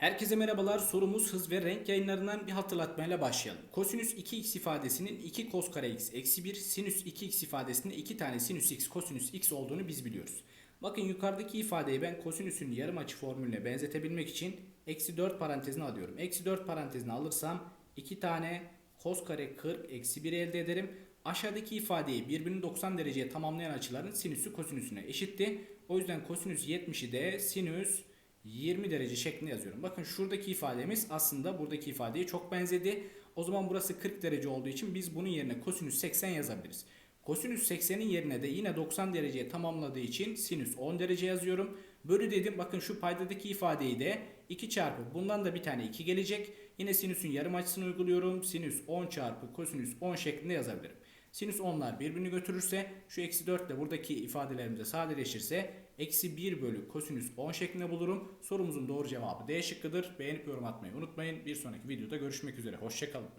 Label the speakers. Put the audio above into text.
Speaker 1: Herkese merhabalar. Sorumuz hız ve renk yayınlarından bir hatırlatmayla başlayalım. Kosinüs 2x ifadesinin 2 kos kare x eksi 1, sinüs 2x ifadesinde 2 tane sinüs x kosinüs x olduğunu biz biliyoruz. Bakın yukarıdaki ifadeyi ben kosinüsün yarım açı formülüne benzetebilmek için eksi 4 parantezine alıyorum. Eksi 4 parantezine alırsam 2 tane kos kare 40 eksi 1 elde ederim. Aşağıdaki ifadeyi birbirini 90 dereceye tamamlayan açıların sinüsü kosinüsüne eşitti. O yüzden kosinüs 70'i de sinüs 20 derece şeklinde yazıyorum. Bakın şuradaki ifademiz aslında buradaki ifadeye çok benzedi. O zaman burası 40 derece olduğu için biz bunun yerine kosinüs 80 yazabiliriz. Kosinüs 80'in yerine de yine 90 dereceye tamamladığı için sinüs 10 derece yazıyorum. Bölü dedim bakın şu paydadaki ifadeyi de 2 çarpı bundan da bir tane 2 gelecek. Yine sinüsün yarım açısını uyguluyorum. Sinüs 10 çarpı kosinüs 10 şeklinde yazabilirim. Sinüs 10'lar birbirini götürürse şu eksi 4 ile buradaki ifadelerimize sadeleşirse eksi 1 bölü kosinüs 10 şeklinde bulurum. Sorumuzun doğru cevabı D şıkkıdır. Beğenip yorum atmayı unutmayın. Bir sonraki videoda görüşmek üzere. Hoşçakalın.